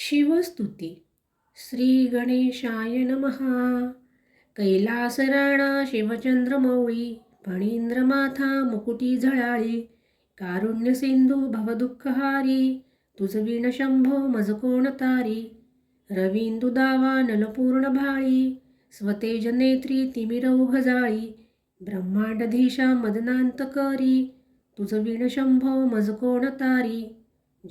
शिवस्तुती। श्री गणेशाय नमः। कैलासराणा शिवचंद्रमौळी फणींद्रमाथा मुकुटी झळाळी कारुण्य सिंधू भवदुःखहारी तुझविण शंभो मज तारी रवींदु दावा नलपूर्ण भाळी स्वतेज नेत्री तिमिरौघ जाळी ब्रह्मांडधीशा मदनांतकरी तुझ विण शंभो मज तारी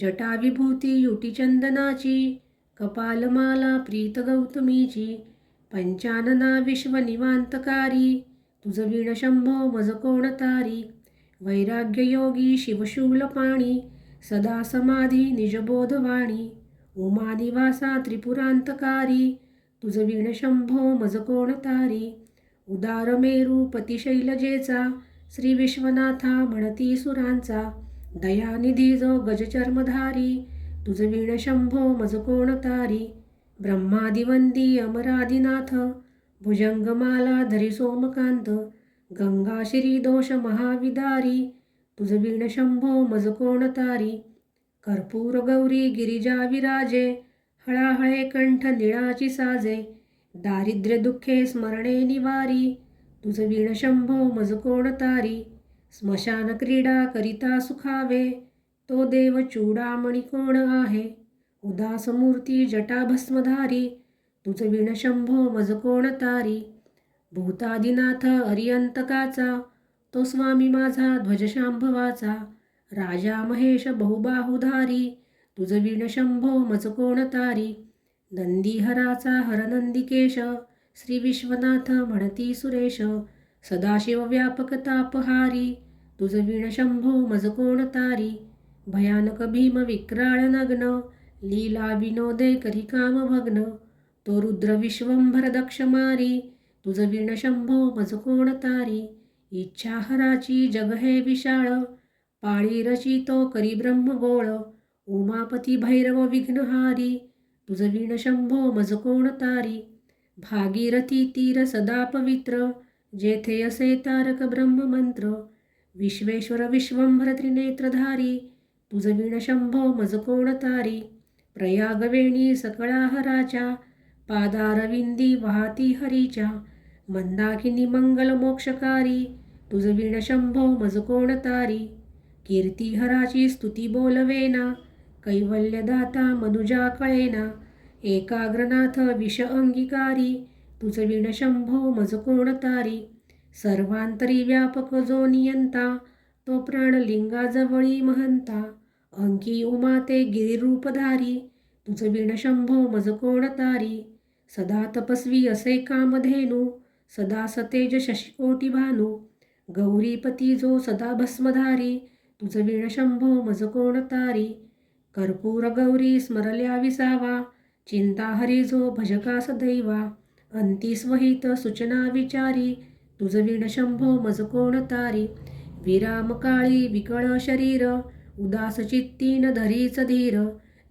जटाविभूती युटीचंदनाची युटी चंदनाची कपालमाला प्रीत गौतमीची पंचानना विश्वनिवांतकारी तुझ विणशंभो मज कोणतारी वैराग्ययोगी शिवशूलपाणी सदा समाधी निजबोधवाणी उमानिवासा त्रिपुरांतकारी तुझ वीणशंभो मज कोणतारी उदार मेरू पतिशैलजेचा श्री विश्वनाथा म्हणती सुरांचा दयानिधी जो गजचर्मधारी तुझ वीण शंभो मज कोण तारी? ब्रह्मादिवंदी अमरादिनाथ भुजंगमाला धरी सोमकांत गंगाश्री दोष महाविदारी तुझ वीण शंभो मज कोण तारी? कर्पूर गौरी गिरिजा विराजे हळाहळे कंठ निळाची साजे दारिद्र्य दुःखे स्मरणे निवारी तुझ वीण शंभो मज कोण तारी? स्मशान क्रीडा करिता सुखावे तो देव चूडामणी कोण आहे? उदास मूर्ती जटा भस्मधारी तुझ विण शंभो मज कोण तारी? भूतादिनाथ अरियंतकाचा तो स्वामी माझा ध्वजशांभवाचा राजा महेश बहुबाहुधारी तुझ विण शंभो मज कोण तारी? नंदीहराचा हरनंदिकेश श्री विश्वनाथ म्हणती सुरेश सदाशिव व्यापक तापहारी तुझ विण शंभो मज कोण तारी? भयानक भीम विक्राळ नग्न लीला विनोदे करी काम भग्न. तो रुद्र विश्वंभर दक्ष मारी तुझ विण शंभो मज कोण तारी? इच्छा हराची जग हे विशाळ पाळी रची तो करी ब्रह्म गोळ. उमापती भैरव विघ्नहारी तुझ विण शंभो मज कोण तारी? भागीरथी तीर सदा पवित्र जेथे असे तारक ब्रह्ममंत्र. विश्वेश्वर विश्वंभर त्रिनेत्रधारी तुझविण शंभो मज कोण तारी प्रयागवेणी सकळाहराच्या पादारविंदी वाहती हरीच्या मंदाकिनी मंगल मोक्षकारी तुझविण शंभो मज कोण तारी कीर्तिहराची स्तुती बोलवेना कैवल्यदाता मनुजा कळेना एकाग्रनाथ विष अंगीकारी तुझविण शंभो मज कोण तारी सर्वांतरी व्यापक जो नियंता तो प्राणलिंगाजवळी महंता. अंकी उमा ते गिरिरूपधारी तुझ विण शंभो मज कोणतारी सदा तपस्वी असे कामधेनू सदा सतेज शशिकोटी भानू. गौरीपती जो सदा भस्मधारी तुझ विण शंभो मज कोणतारी कर्पूर गौरी स्मरल्या विसावा चिंता हरी जो भजकास दैवा. अंतिस्महित सूचना विचारी तुझ विण शंभो मज कोण तारी? विराम काळी विकळ शरीर उदास चित्तीन धरीच धीर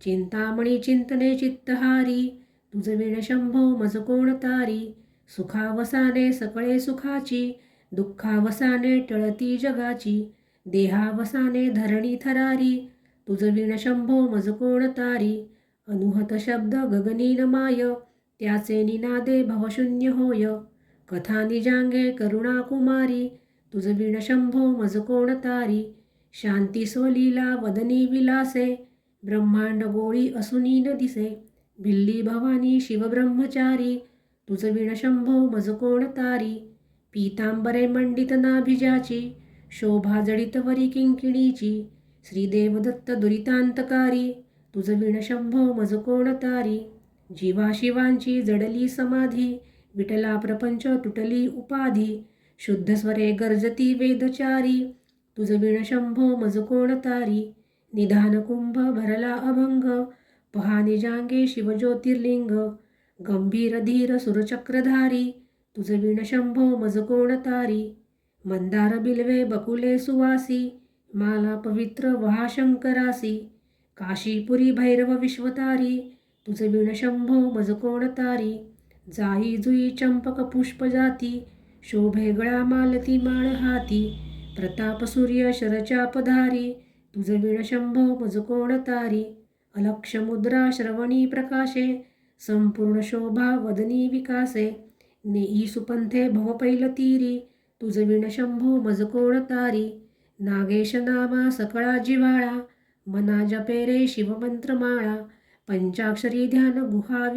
चिंतामणी चिंतने चित्तहारी तुझ विण शंभो मज कोण तारी? सुखावसाने सकळे सुखाची दुःखावसाने टळती जगाची देहावसाने धरणी थरारी तुझ विण शंभो मज कोण तारी? अनुहत शब्द गगनीन माय त्याचे निनादे भवशून्य होय. कथा निजांगे करुणा कुमारी तुझ विण शंभो मज कोण तारी शांती स्वलीला वदनी विलासे ब्रह्मांड गोळी असुनी न दिसे बिल्ली भवानी शिवब्रह्मचारी तुझ विण शंभो मज कोण तारी पीतांबरे मंडित नाभिजाची शोभा जडित वरी किंकिणीची श्रीदेव दत्त दुरितांतकारी तुझ विण शंभो मज कोण तारी जीवा शिवांची जडली समाधी विठला प्रपंच तुटली उपाधी. शुद्ध स्वरे गर्जती वेदचारी. तुझ विण शंभो मज कोण तारी. निधान कुंभ भरला अभंग. पहा निजांगे शिवज्योतिर्लिंग गंभीर धीर सुरचक्रधारी तुझ विण शंभो मज कोण तारी. मंदार बिलवे बकुले सुवासी. माला पवित्र वहा शंकरासी काशीपुरी भैरव विश्वतारी. तुझ विण शंभो मज कोण तारी. जाई जुई चंपक पुष्प जाती शोभेगळा मालती माळ हाती प्रताप सूर्य शरचापधारी तुझ विण शंभो मज कोण तारी अलक्ष मुद्रा श्रवणी प्रकाशे संपूर्ण शोभा वदनी विकासे नेई सुपंथे भवपैल तीरी तुझ विण शंभो मज कोण तारी नागेश नामा सकळा जिवाळा मना जपेरे शिवमंत्रमाळा पंचाक्षरी ध्यान गुहा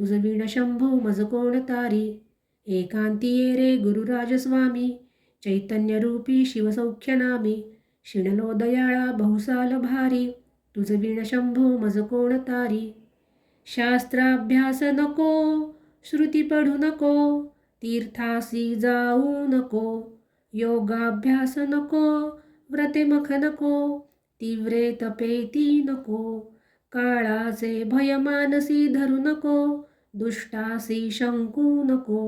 विहारी तुझ विण शंभो मज कोण तारी? एकांती ये रे गुरुराजस्वामी चैतन्यरूपी शिवसौख्यनामी शिणलो दयाळा बहुसाल भारी तुझ विण शंभो मज कोण तारी? शास्त्राभ्यास नको श्रुती पढू नको तीर्थासी जाऊ नको योगाभ्यास नको व्रते मख नको तीव्रे तपेती नको. काळाचे भय मानसी धरू नको दुष्टासी शंकू नको.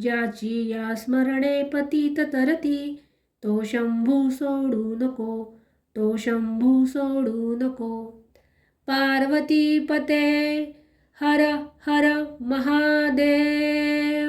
ज्याची या स्मरणे पतीत तरती तो शंभू सोडू नको तो शंभू सोडू नको. पार्वती पते हर हर महादेव.